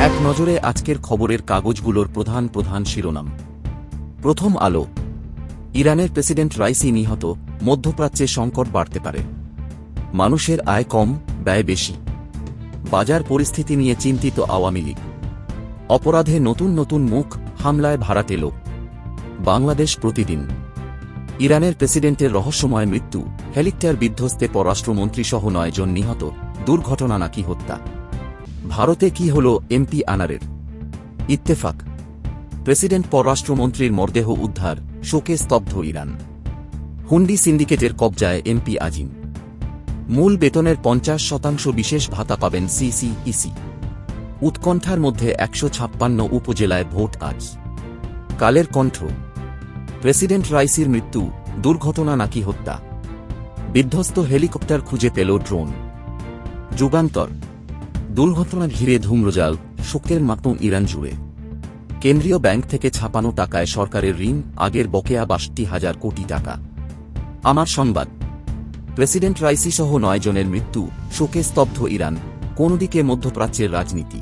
এক নজরে আজকের খবরের কাগজগুলোর প্রধান প্রধান শিরোনাম। প্রথম আলো। ইরানের প্রেসিডেন্ট রাইসি নিহত, মধ্যপ্রাচ্যে সংকট বাড়তে পারে। মানুষের আয় কম, ব্যয় বেশি। বাজার পরিস্থিতি নিয়ে চিন্তিত আওয়ামী লীগ। অপরাধে নতুন নতুন মুখ, হামলায় ভাড়াটে লোক বাংলাদেশ প্রতিদিন। ইরানের প্রেসিডেন্টের রহস্যময় মৃত্যু, হেলিকপ্টার বিধ্বস্তে পররাষ্ট্রমন্ত্রী সহ নয় নিহত, দুর্ঘটনা নাকি হত্যা। ভারতে কি হল এমপি আনারের? ইত্তেফাক। প্রেসিডেন্ট পররাষ্ট্রমন্ত্রীর মরদেহ উদ্ধার, শোকে স্তব্ধ ইরান। হুন্ডি সিন্ডিকেটের কবজায় এমপি আজিম। মূল বেতনের পঞ্চাশ শতাংশ বিশেষ ভাতা পাবেন সিসিইসি। উৎকণ্ঠার মধ্যে একশো ছাপ্পান্ন উপজেলায় ভোট আজ। কালের কণ্ঠ। প্রেসিডেন্ট রাইসির মৃত্যু, দুর্ঘটনা নাকি হত্যা? বিধ্বস্ত হেলিকপ্টার খুঁজে পেল ড্রোন। যুগান্তর। দুর্ঘটনা ঘিরে ধূম্রজাল, শোকের মাতম ইরান জুড়ে। কেন্দ্রীয় ব্যাংক থেকে ছাপানো টাকায় সরকারের ঋণ, আগের বকেয়া বাষট্টি হাজার কোটি টাকা। আমার সংবাদ। প্রেসিডেন্ট রাইসি সহ নয় জনের মৃত্যু, শোকে স্তব্ধ ইরান কোনদিকে মধ্যপ্রাচ্যের রাজনীতি।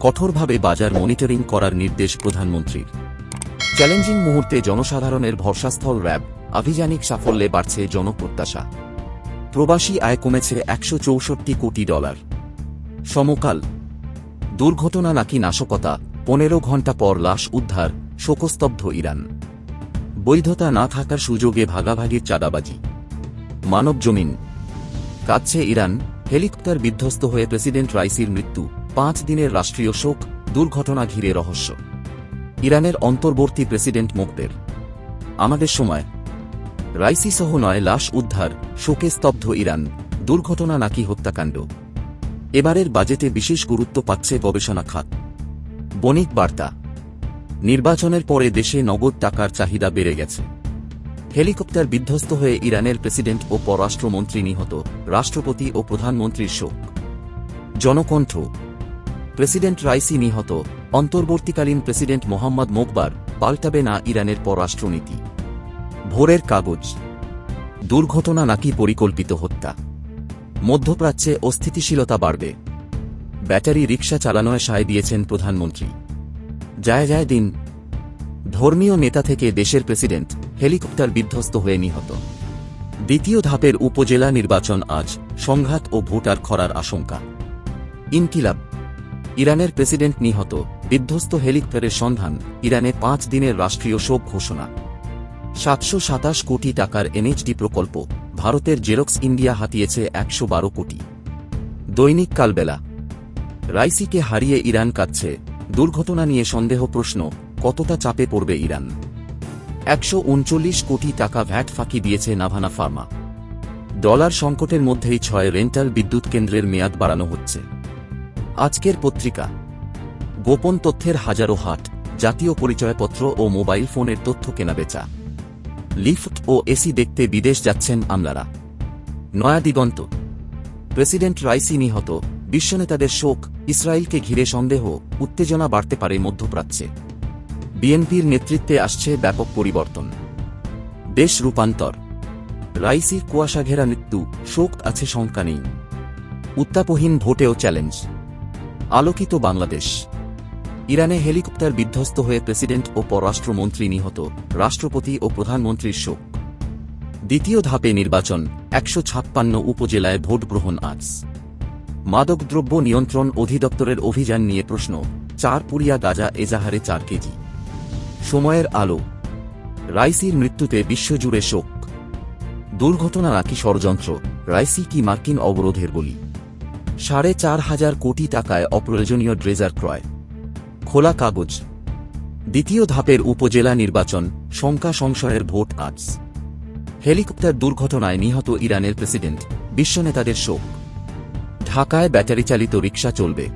কঠোরভাবে বাজার মনিটরিং করার নির্দেশ প্রধানমন্ত্রীর। চ্যালেঞ্জিং মুহূর্তে জনসাধারণের ভরসাস্থল র্যাব, আভিযানিক সাফল্যে বাড়ছে জনপ্রত্যাশা। প্রবাসী আয় কমেছে একশো চৌষট্টি কোটি ডলার। সমকাল। দুর্ঘটনা নাকি নাশকতা, পনেরো ঘণ্টা পর লাশ উদ্ধার, শোকস্তব্ধ ইরান। বৈধতা না থাকার সুযোগে ভাগাভাগির চাঁদাবাজি। মানব জমিন। কাঁদছে ইরান, হেলিকপ্টার বিধ্বস্ত হয়ে প্রেসিডেন্ট রাইসির মৃত্যু, পাঁচ দিনের রাষ্ট্রীয় শোক, দুর্ঘটনা ঘিরে রহস্য। ইরানের অন্তর্বর্তী প্রেসিডেন্ট মোক্তের আমাদের সময়। রাইসি সহ নয়, লাশ উদ্ধার, শোকে স্তব্ধ ইরান, দুর্ঘটনা নাকি হত্যাকাণ্ড। এবারের বাজেটে বিশেষ গুরুত্ব পাচ্ছে গবেষণা খাত। বণিক বার্তা। নির্বাচনের পরে দেশে নগদ টাকার চাহিদা বেড়ে গেছে। হেলিকপ্টার বিধ্বস্ত হয়ে ইরানের প্রেসিডেন্ট ও পররাষ্ট্রমন্ত্রী নিহত রাষ্ট্রপতি ও প্রধানমন্ত্রীর শোক। জনকণ্ঠ। প্রেসিডেন্ট রাইসি নিহত অন্তর্বর্তীকালীন প্রেসিডেন্ট মোহাম্মদ মোকবার পাল্টাবে না ইরানের পররাষ্ট্রনীতি। ভোরের কাগজ। দুর্ঘটনা নাকি পরিকল্পিত হত্যা। মধ্যপ্রাচ্যে অস্থিতিশীলতা বাড়বে। ব্যাটারি রিকশা চালানোয় সায় দিয়েছেন প্রধানমন্ত্রী। যায় যায় দিন, ধর্মীয় নেতা থেকে দেশের প্রেসিডেন্ট হেলিকপ্টার বিধ্বস্ত হয়ে নিহত। দ্বিতীয় ধাপের উপজেলা নির্বাচন আজ সংঘাত ও ভোটার খরার আশঙ্কা। ইনকিলাব, ইরানের প্রেসিডেন্ট নিহত, বিধ্বস্ত হেলিকপ্টারের সন্ধান, ইরানে পাঁচ দিনের রাষ্ট্রীয় শোক ঘোষণা। সাতশো সাতাশ কোটি টাকার এনএইচডি প্রকল্প ভারতের জেরক্স ইন্ডিয়া হাতিয়েছে একশো বারো কোটি। দৈনিক কালবেলা। রাইসিকে হারিয়ে ইরান কাঁদছে। দুর্ঘটনা নিয়ে সন্দেহ প্রশ্ন, কতটা চাপে পড়বে ইরান? একশো উনচল্লিশ কোটি টাকা ভ্যাট ফাঁকি দিয়েছে নাভানা ফার্মা। ডলার সংকটের মধ্যেই ছয় রেন্টাল বিদ্যুৎ কেন্দ্রের মেয়াদ বাড়ানো হচ্ছে। আজকের পত্রিকা। গোপন তথ্যের হাজারো হাট, জাতীয় পরিচয়পত্র ও মোবাইল ফোনের তথ্য কেনাবেচা। লিফট ও এসি দেখতে বিদেশ যাচ্ছেন আমলারা। নয়া দিগন্ত প্রেসিডেন্ট রাইসি নিহত। বিশ্বনেতাদের শোক, ইসরায়েলকে ঘিরে সন্দেহ, উত্তেজনা বাড়তে পারে মধ্যপ্রাচ্যে। বিএনপির নেতৃত্বে আসছে ব্যাপক পরিবর্তন। দেশ রূপান্তর। রাইসির কুয়াশাঘেরা মৃত্যু, শোক আছে শঙ্কা নেই। উত্তাপহীন ভোটেও চ্যালেঞ্জ। আলোকিত বাংলাদেশ। ইরানে হেলিকপ্টার বিধ্বস্ত হয়ে প্রেসিডেন্ট ও পররাষ্ট্রমন্ত্রী নিহত রাষ্ট্রপতি ও প্রধানমন্ত্রীর শোক। দ্বিতীয় ধাপে নির্বাচন, একশো ছাপ্পান্ন উপজেলায় ভোট গ্রহণ আজ। মাদকদ্রব্য নিয়ন্ত্রণ অধিদপ্তরের অভিযান নিয়ে প্রশ্ন, চার পুরিয়া গাজা এজাহারে চার কেজি। সময়ের আলো। রাইসির মৃত্যুতে বিশ্বজুড়ে শোক। দুর্ঘটনা নাকি ষড়যন্ত্র, রাইসি কি মার্কিন অবরোধের বলি? সাড়ে চার হাজার কোটি টাকায় অপ্রয়োজনীয় ড্রেজার ক্রয়। খোলা কাগজ। দ্বিতীয় ধাপের উপজেলা নির্বাচন, শঙ্কা সংশয়ের ভোট আজ হেলিকপ্টার দুর্ঘটনায় নিহত ইরানের প্রেসিডেন্ট, বিশ্বনেতাদের শোক। ঢাকায় ব্যাটারি চালিত রিকশা চলবে।